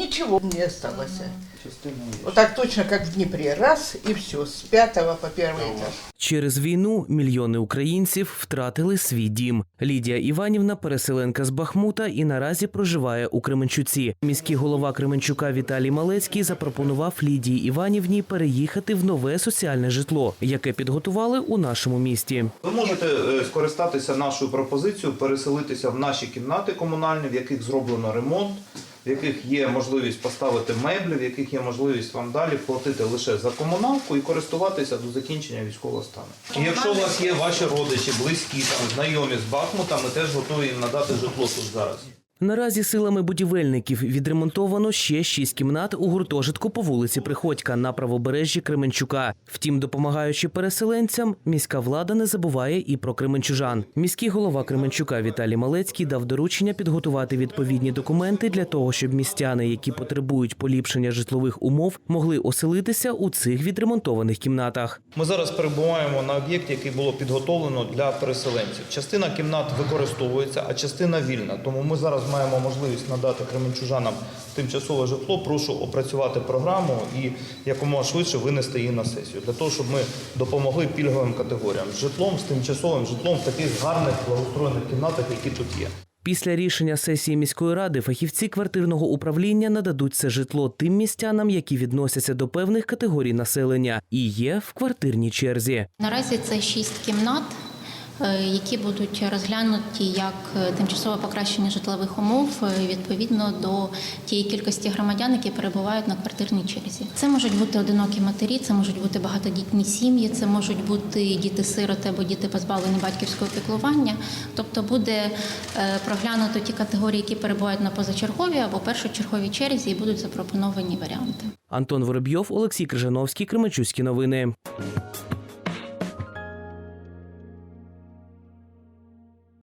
Ничего не осталось. Вот так точно, как в Днепре. Раз и все, с пятого по первый этаж. Через війну мільйони українців втратили свій дім. Лідія Іванівна переселенка з Бахмута і наразі проживає у Кременчуці. Міський голова Кременчука Віталій Малецький запропонував Лідії Іванівні переїхати в нове соціальне житло, яке підготували у нашому місті. Ви можете е, скористатися нашою пропозицією, переселитися в наші кімнати комунальні, в яких зроблено ремонт, в яких є можливість поставити меблі, в яких є можливість вам далі платити лише за комуналку і користуватися до закінчення військового стану. І якщо у вас є ваші родичі, близькі, там, знайомі з Бахмута, ми теж готові їм надати житло тут зараз. Наразі силами будівельників відремонтовано ще шість кімнат у гуртожитку по вулиці Приходька на правобережжі Кременчука. Втім, допомагаючи переселенцям, міська влада не забуває і про кременчужан. Міський голова Кременчука Віталій Малецький дав доручення підготувати відповідні документи для того, щоб містяни, які потребують поліпшення житлових умов, могли оселитися у цих відремонтованих кімнатах. Ми зараз перебуваємо на об'єкті, який було підготовлено для переселенців. Частина кімнат використовується, а частина вільна. Тому ми зараз маємо можливість надати кременчужанам тимчасове житло. Прошу опрацювати програму і якомога швидше винести її на сесію, для того, щоб ми допомогли пільговим категоріям з житлом, з тимчасовим житлом в таких гарних благоустроєних кімнатах, які тут є. Після рішення сесії міської ради фахівці квартирного управління нададуть це житло тим містянам, які відносяться до певних категорій населення і є в квартирній черзі. Наразі це шість кімнат, які будуть розглянуті як е, тимчасове покращення житлових умов е, відповідно до тієї кількості громадян, які перебувають на квартирній черзі. Це можуть бути одинокі матері, це можуть бути багатодітні сім'ї, це можуть бути діти-сироти або діти позбавлені батьківського піклування. Тобто буде е, проглянуто ті категорії, які перебувають на позачерговій або першочерговій черзі, і будуть запропоновані варіанти. Антон Воробйов, Олексій Крижановський, Кременчуські новини.